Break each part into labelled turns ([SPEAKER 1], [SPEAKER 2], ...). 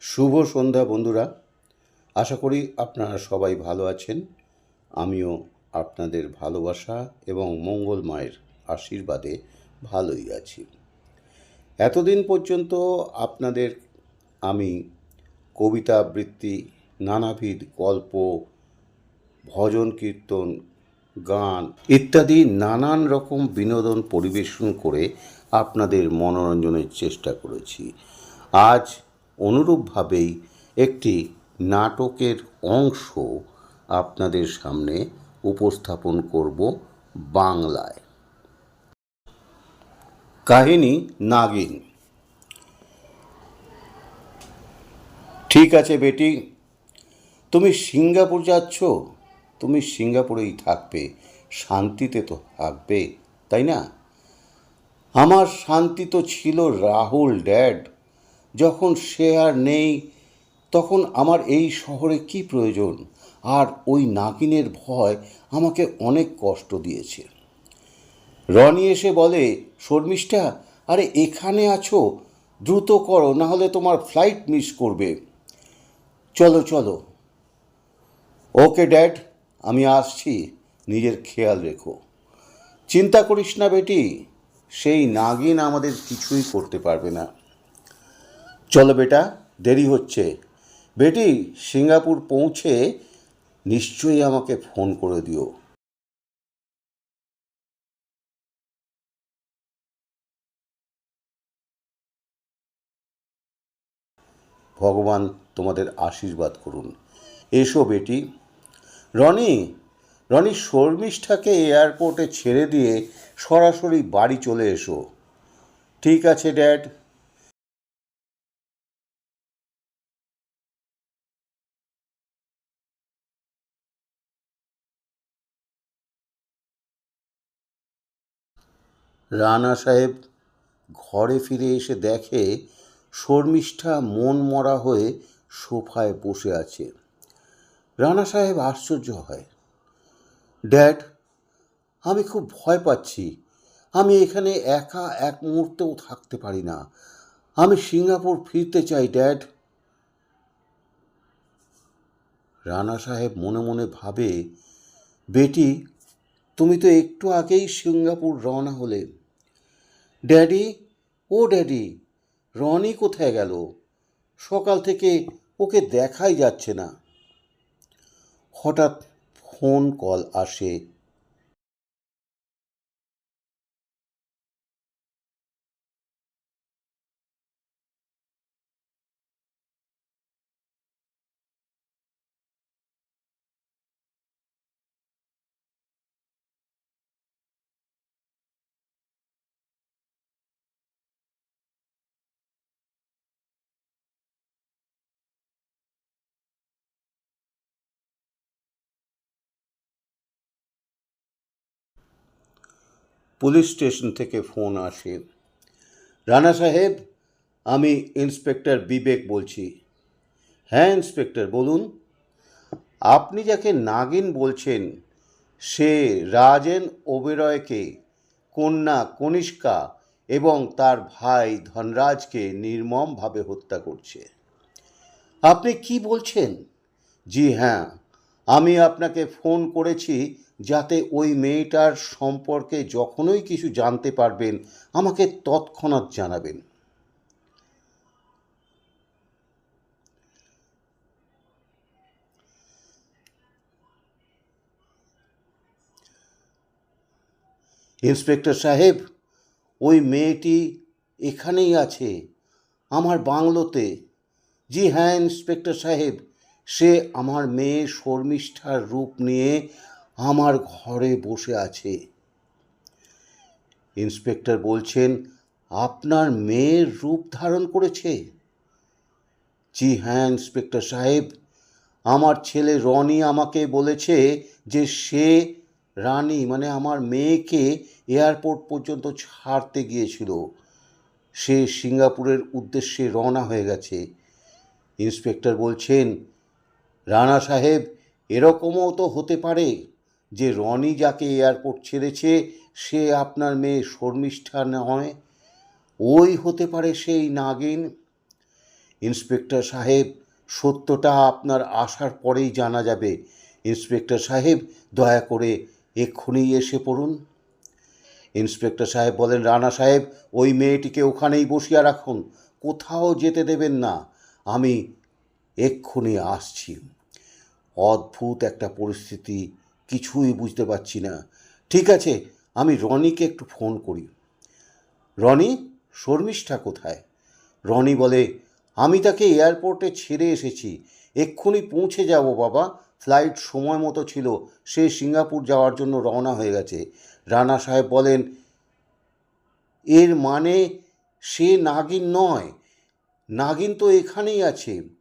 [SPEAKER 1] শুভ সন্ধ্যা, বন্ধুরা। আশা করি আপনারা সবাই ভালো আছেন। আমিও আপনাদের ভালোবাসা এবং মঙ্গল মায়ের আশীর্বাদে ভালোই আছি। এতদিন পর্যন্ত আপনাদের আমি কবিতা, আবৃত্তি, নানাবিধ গল্প, ভজন, কীর্তন, গান ইত্যাদি নানান রকম বিনোদন পরিবেশন করে আপনাদের মনোরঞ্জনের চেষ্টা করেছি। আজ অনুরূপভাবেই একটি নাটকের অংশ আপনাদের সামনে উপস্থাপন করব বাংলায়। কাহিনী নাগিন। ঠিক আছে বেটি, তুমি সিঙ্গাপুর যাচ্ছ, তুমি সিঙ্গাপুরেই থাকবে, শান্তিতে তো থাকবে, তাই না? আমার শান্তি তো ছিল রাহুল, ড্যাড। যখন সে আর নেই, তখন আমার এই শহরে কি প্রয়োজন? আর ওই নাগিনের ভয় আমাকে অনেক কষ্ট দিয়েছে। রনি এসে বলে, শর্মিষ্ঠা, আরে এখানে আছো? দ্রুত করো না হলে তোমার ফ্লাইট মিস করবে। চলো চলো। ওকে, ড্যাড, আমি আসছি। নিজের খেয়াল রেখো। চিন্তা করিস না, বেটি। সেই নাগিন আমাদের কিছুই করতে পারবে না। চলো বেটা, দেরি হচ্ছে। বেটি, সিঙ্গাপুর পৌঁছে নিশ্চয়ই আমাকে ফোন করে দিও। ভগবান তোমাদের আশীর্বাদ করুন। এসো বেটি। রনি রনি শর্মিষ্ঠাকে এয়ারপোর্টে ছেড়ে দিয়ে সরাসরি বাড়ি চলে এসো। ঠিক আছে, ড্যাড। রানা সাহেব ঘরে ফিরে এসে দেখে শর্মিষ্ঠা মন মরা হয়ে সোফায় বসে আছে। রানা সাহেব আশ্চর্য হয়। ড্যাড, আমি খুব ভয় পাচ্ছি। আমি এখানে একা এক মুহূর্তেও থাকতে পারি না। আমি সিঙ্গাপুর ফিরতে চাই, ড্যাড। রানা সাহেব মনে মনে ভাবে, বেটি, তুমি তো একটু আগেই সিঙ্গাপুর রওনা হলে। ড্যাডি, ও ড্যাডি, রনি কোথায় গেল? সকাল থেকে ওকে দেখাই যাচ্ছে না। হঠাৎ ফোন কল আসে পুলিশ স্টেশন থেকে ফোন আসে। রানা সাহেব, আমি ইন্সপেক্টর বিবেক বলছি। হ্যাঁ ইন্সপেক্টর, বলুন। আপনি যাকে নাগিন বলছেন, সে রাজেন ওবেরয়কে, কন্যা কনিষ্কা এবং তার ভাই ধনরাজকে নির্মমভাবে হত্যা করছে। আপনি কি বলছেন? জি হ্যাঁ। আমি আপনাকে ফোন করেছি যাতে ওই মেয়েটার সম্পর্কে যখনই কিছু জানতে পারবেন, আমাকে তৎক্ষণাৎ জানাবেন। ইন্সপেক্টর সাহেব, ওই মেয়েটি এখানেই আছে, আমার বাংলোতে। জি হ্যাঁ ইন্সপেক্টর সাহেব। সে আমার মেয়ে শর্মিষ্ঠার রূপ নিয়ে আমার ঘরে বসে আছে। ইন্সপেক্টর বলছেন, আপনার মেয়ের রূপ ধারণ করেছে? জি হ্যাঁ ইন্সপেক্টর সাহেব। আমার ছেলে রনি আমাকে বলেছে যে সে রানী মানে আমার মেয়েকে এয়ারপোর্ট পর্যন্ত ছাড়তে গিয়েছিল। সে সিঙ্গাপুরের উদ্দেশ্যে রওনা হয়ে গেছে। ইন্সপেক্টর বলছেন রানা সাহেব, এরকমও তো হতে পারে যে রনি যাকে এয়ারপোর্ট ছেড়েছে, সে আপনার মেয়ে শর্মিষ্ঠা নয়। ওই হতে পারে সেই নাগিন। ইন্সপেক্টর সাহেব, সত্যটা আপনার আসার পরেই জানা যাবে। ইন্সপেক্টর সাহেব, দয়া করে এক্ষুনি এসে পড়ুন। ইন্সপেক্টর সাহেব বলেন, রানা সাহেব, ওই মেয়েটিকে ওখানেই বসিয়ে রাখুন, কোথাও যেতে দেবেন না। আমি এক্ষুনি আসছি। অদ্ভুত একটা পরিস্থিতি, কিছুই বুঝতে পারছি না। ঠিক আছে, আমি রনিকে একটু ফোন করি। রনি, শর্মিষ্ঠা কোথায়? রনি বলে, আমি তাকে এয়ারপোর্টে ছেড়ে এসেছি। এক্ষুনি পৌঁছে যাব বাবা। ফ্লাইট সময় মতো ছিল। সে সিঙ্গাপুর যাওয়ার জন্য রওনা হয়ে গেছে। রানা সাহেব বলেন, এর মানে সে নাগিন নয়। নাগিন তো এখানেই আছে।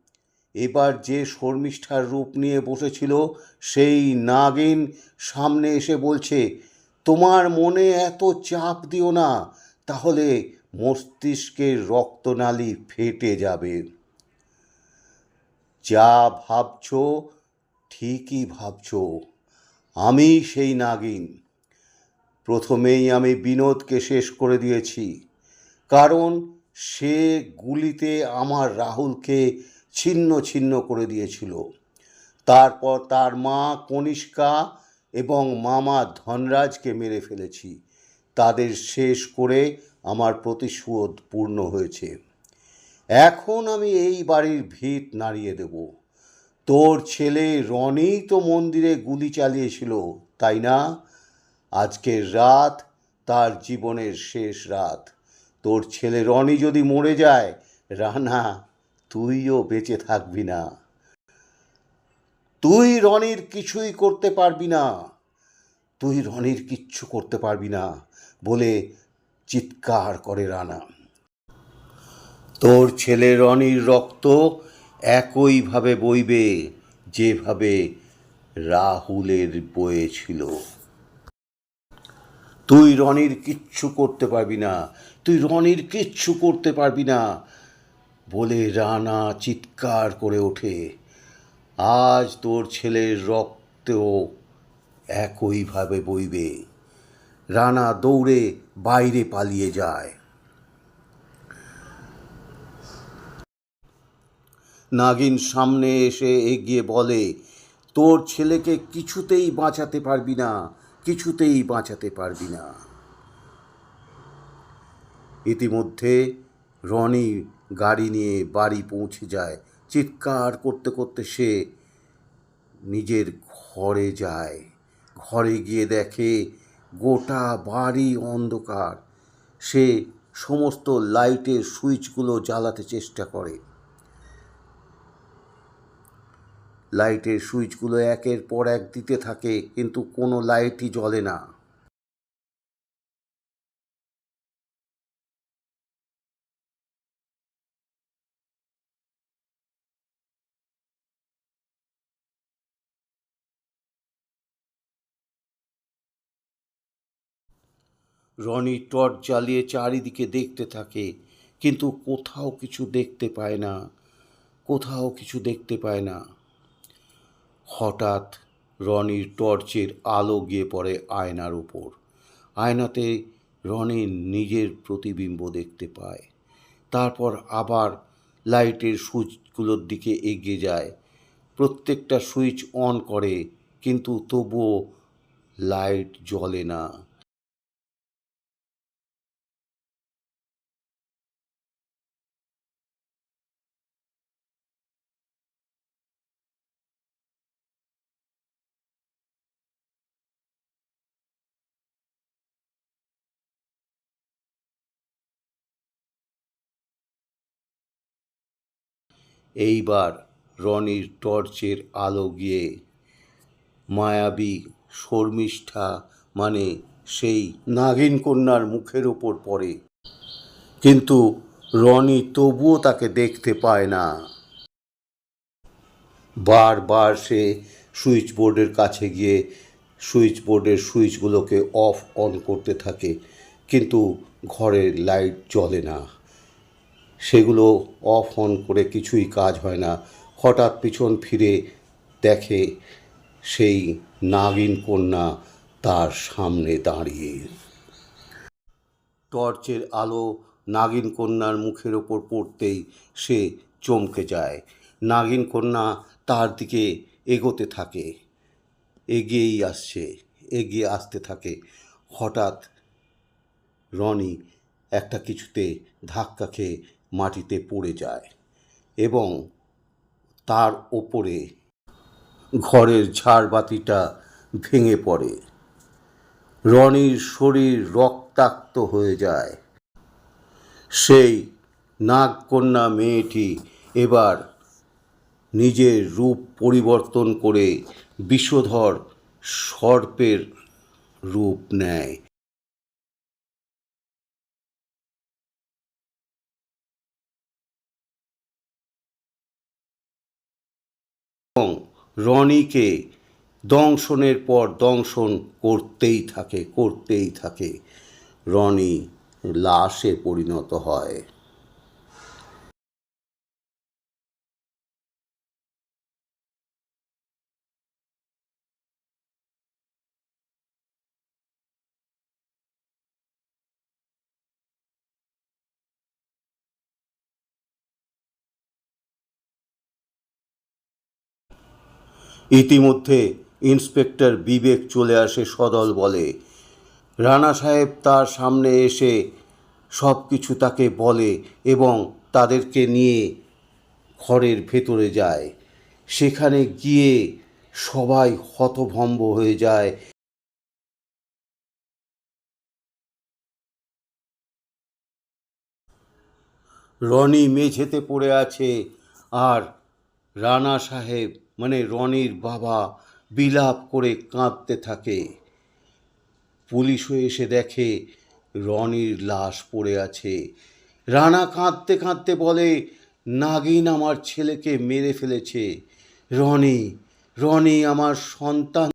[SPEAKER 1] এবার যে শর্মিষ্ঠার রূপ নিয়ে বসেছিল, সেই নাগিন সামনে এসে বলছে, তোমার মনে এত চাপ দিও না, তাহলে মস্তিষ্কের রক্তনালী ফেটে যাবে। যা ভাবছ ঠিকই ভাবছ, আমি সেই নাগিন। প্রথমেই আমি বিনোদকে শেষ করে দিয়েছি, কারণ সে গুলিতে আমার রাহুলকে ছিন্ন ছিন্ন করে দিয়েছিল। তারপর তার মা কনিষ্কা এবং মামা ধনরাজকে মেরে ফেলেছি। তাদের শেষ করে আমার প্রতিশোধ পূর্ণ হয়েছে। এখন আমি এই বাড়ির ভিত নাড়িয়ে দেব। তোর ছেলে রনি তো মন্দিরে গুলি চালিয়েছিল, তাই না? আজকের রাত তার জীবনের শেষ রাত। তোর ছেলে রনি যদি মরে যায়, রানা তুইও বেঁচে থাকবি না। তুই রনির কিছুই করতে পারবি না। তুই রনির কিচ্ছু করতে পারবি না বলে চিৎকার করে রানা। তোর ছেলে রনির রক্ত একইভাবে বইবে যেভাবে রাহুলের বয়েছিল তুই রনির কিচ্ছু করতে পারবি না। তুই রনির কিচ্ছু করতে পারবি না। বলে রানা চিৎকার করে ওঠে, আজ তোর ছেলের রক্তও একইভাবে বইবে। রানা দৌড়ে বাইরে পালিয়ে যায়। নাগিন সামনে এসে এগিয়ে বলে, তোর ছেলেকে কিছুতেই বাঁচাতে পারবি না, কিছুতেই বাঁচাতে পারবি না। ইতিমধ্যে রনি গাড়ি নিয়ে বাড়ি পৌঁছে যায়। চিৎকার করতে করতে সে নিজের ঘরে যায়। ঘরে গিয়ে দেখে গোটা বাড়ি অন্ধকার। সে সমস্ত লাইটের সুইচগুলো জ্বালাতে চেষ্টা করে। লাইটের সুইচগুলো একের পর এক দিতে থাকে, কিন্তু কোনো লাইটই জ্বলে না। রনি টর্চ জ্বালিয়ে চারিদিকে দেখতে থাকে, কিন্তু কোথাও কিছু দেখতে পায় না, কোথাও কিছু দেখতে পায় না। হঠাৎ রনির টর্চের আলো গিয়ে পড়ে আয়নার উপর। আয়নাতে রনি নিজের প্রতিবিম্ব দেখতে পায়। তারপর আবার লাইটের সুইচগুলোর দিকে এগিয়ে যায়। প্রত্যেকটা সুইচ অন করে, কিন্তু তবুও লাইট জ্বলে না। এইবার রনির টর্চের আলো গিয়ে মায়াবী শর্মিষ্ঠা মানে সেই নাগিন কন্যার মুখের ওপর পড়ে। কিন্তু রনি তবুও তাকে দেখতে পায় না। বারবার সে সুইচ বোর্ডের কাছে গিয়ে সুইচ বোর্ডের সুইচগুলোকে অফ অন করতে থাকে, কিন্তু ঘরের লাইট জ্বলে না। সেগুলো অফ অন করে কিছুই কাজ হয় না। হঠাৎ পিছন ফিরে দেখে সেই নাগিন কন্যা তার সামনে দাঁড়িয়ে। টর্চের আলো নাগিন কন্যার মুখের ওপর পড়তেই সে চমকে যায়। নাগিন কন্যা তার দিকে এগোতে থাকে, এগিয়েই আসছে, এগিয়ে আসতে থাকে। হঠাৎ রনি একটা কিছুতে ধাক্কা খেয়ে মাটিতে পড়ে যায় এবং তার ওপরে ঘরের ঝাড়বাতিটা ভেঙে পড়ে। রনির শরীর রক্তাক্ত হয়ে যায়। সেই নাগকন্যা মেয়েটি এবার নিজের রূপ পরিবর্তন করে বিষধর সর্পের রূপ নেয়। রনিকে দংশনের পর দংশন করতেই থাকে করতেই থাকে। রনি লাশে পরিণত হয়। ইতিমধ্যে ইন্সপেক্টর বিবেক চলে আসে সদল বলে। রানা সাহেব তার সামনে এসে সব কিছু তাকে বলে এবং তাদেরকে নিয়ে ঘরের ভেতরে যায়। সেখানে গিয়ে সবাই হতভম্ব হয়ে যায়। রনি মেঝেতে পড়ে আছে আর রানা সাহেব মানে রনির বাবা বিলাপ করে কাঁদতে থাকে। পুলিশও এসে দেখে রনির লাশ পড়ে আছে। রানা কাঁদতে কাঁদতে বলে, নাগিন আমার ছেলেকে মেরে ফেলেছে। রনি রনি আমার সন্তান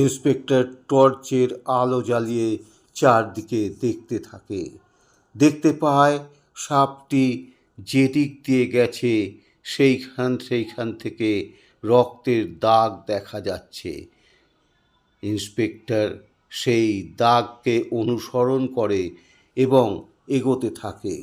[SPEAKER 1] ইন্সপেক্টর টর্চের আলো জ্বালিয়ে চারদিকে দেখতে থাকে। দেখতে পায় সাপটি যেদিক দিয়ে গেছে, সেইখান সেইখান থেকে রক্তের দাগ দেখা যাচ্ছে। ইন্সপেক্টর সেই দাগকে অনুসরণ করে এবং এগোতে থাকে।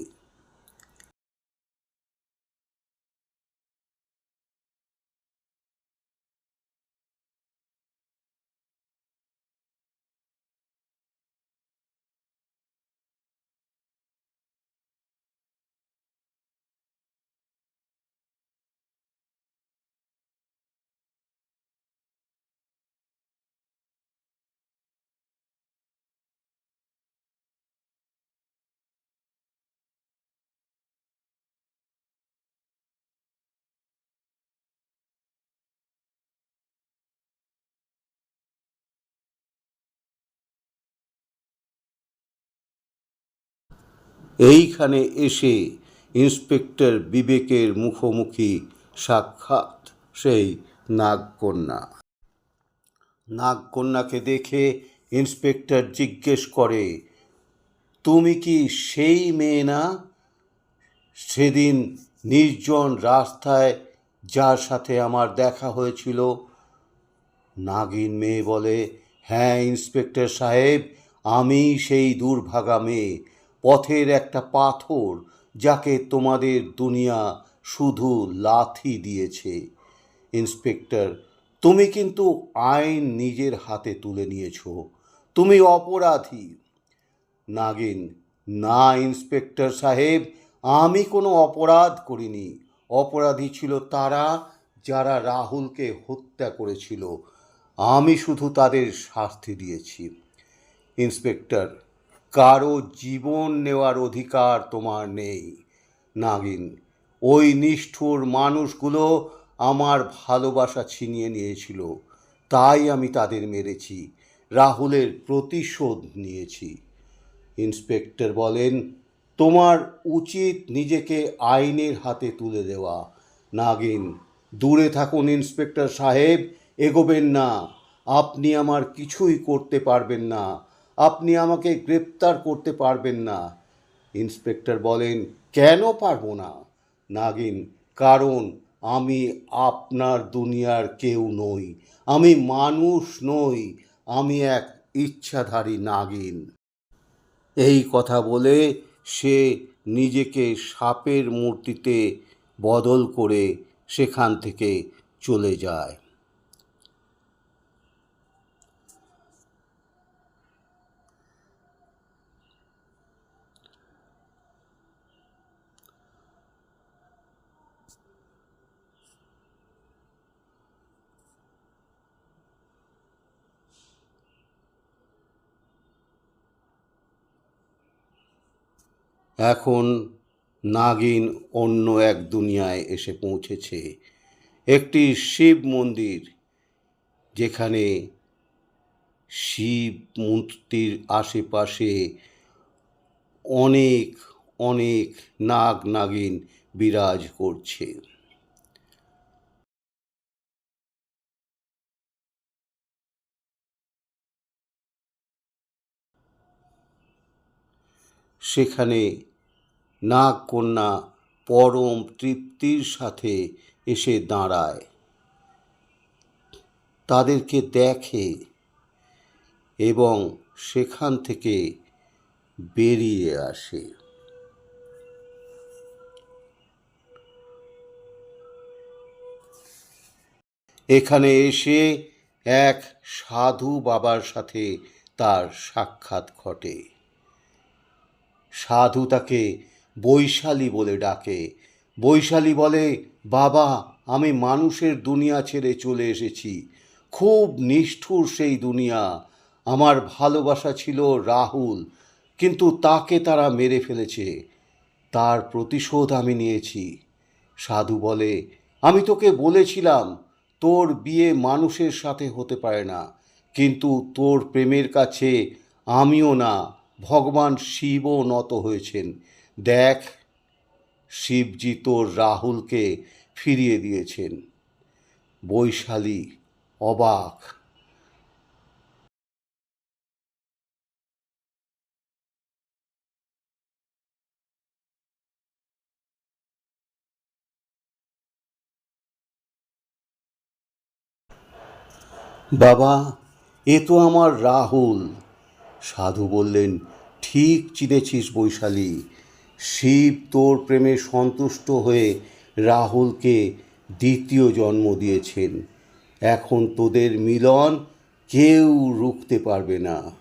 [SPEAKER 1] এইখানে এসে ইন্সপেক্টর বিবেকের মুখোমুখি সাক্ষাৎ সেই নাগকন্যা। নাগকন্যাকে দেখে ইন্সপেক্টর জিজ্ঞেস করে, তুমি কি সেই মেয়ে না? সেদিন নির্জন রাস্তায় যার সাথে আমার দেখা হয়েছিল? নাগিন মেয়ে বলে হ্যাঁ ইন্সপেক্টর সাহেব আমি সেই দুর্ভাগা মেয়ে। পথের একটা পাথর যাকে তোমাদের দুনিয়া শুধু লাথি দিয়েছে। ইন্সপেক্টর, তুমি কিন্তু আইন নিজের হাতে তুলে নিয়েছো। তুমি অপরাধী। নাগিন, না ইন্সপেক্টর সাহেব, আমি কোনো অপরাধ করিনি। অপরাধী ছিল তারা যারা রাহুলকে হত্যা করেছিল। আমি শুধু তাদের শাস্তি দিয়েছি। ইন্সপেক্টর কারও জীবন নেওয়ার অধিকার তোমার নেই। নাগিন, ওই নিষ্ঠুর মানুষগুলো আমার ভালোবাসা ছিনিয়ে নিয়েছিল। তাই আমি তাদের মেরেছি, রাহুলের প্রতিশোধ নিয়েছি। ইন্সপেক্টর বলেন, তোমার উচিত নিজেকে আইনের হাতে তুলে দেওয়া। নাগিন, দূরে থাকুন ইন্সপেক্টর সাহেব, এগোবেন না। আপনি আমার কিছুই করতে পারবেন না। আপনি আমাকে গ্রেপ্তার করতে পারবেন না। ইন্সপেক্টর বলেন, কেন পারব না? নাগিন, কারণ আমি আপনার দুনিয়ার কেউ নই। আমি মানুষ নই, আমি এক ইচ্ছাধারী নাগিন। এই কথা বলে সে নিজেকে সাপের মূর্তিতে বদল করে সেখান থেকে চলে যায়। এখন নাগিন অন্য এক দুনিয়ায় এসে পৌঁছেছে। একটি শিব মন্দির যেখানে শিব মূর্তির আশেপাশে অনেক অনেক নাগ নাগিন বিরাজ করছে। সেখানে নাগ কন্যা, পরম তৃপ্তির সাথে এসে দাঁড়ায়। তাদেরকে দেখে এবং সেখান থেকে বেরিয়ে আসে। এখানে এসে এক সাধু বাবার সাথে তার সাক্ষাৎ ঘটে। সাধু তাকে বৈশালী বলে ডাকে। বৈশালী বলে, বাবা, আমি মানুষের দুনিয়া ছেড়ে চলে এসেছি। খুব নিষ্ঠুর সেই দুনিয়া। আমার ভালোবাসা ছিল রাহুল, কিন্তু তাকে তারা মেরে ফেলেছে। তার প্রতিশোধ আমি নিয়েছি। সাধু বলে, আমি তোকে বলেছিলাম, তোর বিয়ে মানুষের সাথে হতে পারে না, কিন্তু তোর প্রেমের কাছে আমিও না, ভগবান শিবও নত হয়েছেন। দেখ, শিবজি তোর রাহুলকে ফিরিয়ে দিয়েছেন। বৈশালী অবাক। বাবা, এ তো আমার রাহুল। সাধু বললেন, ঠিক চিনেছিস বৈশালী। শিব তোর প্রেমে সন্তুষ্ট হয়ে রাহুলকে দ্বিতীয় জন্ম দিয়েছেন। এখন তোদের মিলন কেউ রুখতে পারবে না।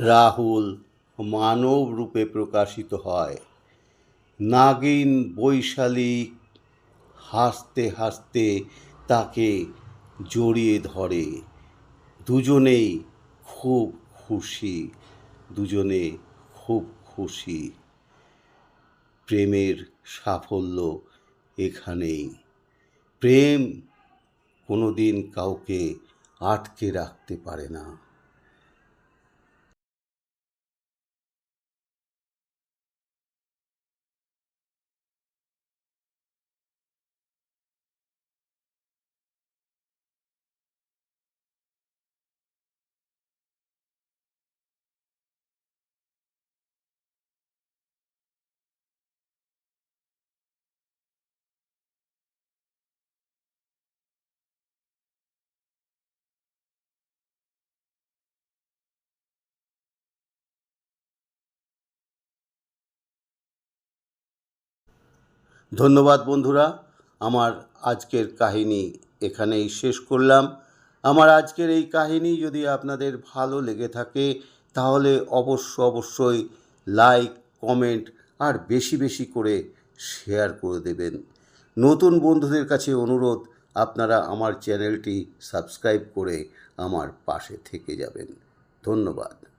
[SPEAKER 1] রাহুল মানব রূপে প্রকাশিত হয়। নাগিন বৈশালী হাসতে হাসতে তাকে জড়িয়ে ধরে। দুজনেই খুব খুশি, দুজনে খুব খুশি। প্রেমের সাফল্য এখানেই। প্রেম কোনোদিন কাউকে আটকে রাখতে পারে না। ধন্যবাদ বন্ধুরা, আমার আজকের কাহিনী এখানেই শেষ করলাম। আমার আজকের এই কাহিনী যদি আপনাদের ভালো লেগে থাকে, তাহলে অবশ্য অবশ্যই লাইক, কমেন্ট আর বেশি বেশি করে শেয়ার করে দেবেন। নতুন বন্ধুদের কাছে অনুরোধ, আপনারা আমার চ্যানেলটি সাবস্ক্রাইব করে আমার পাশে থেকে যাবেন। ধন্যবাদ।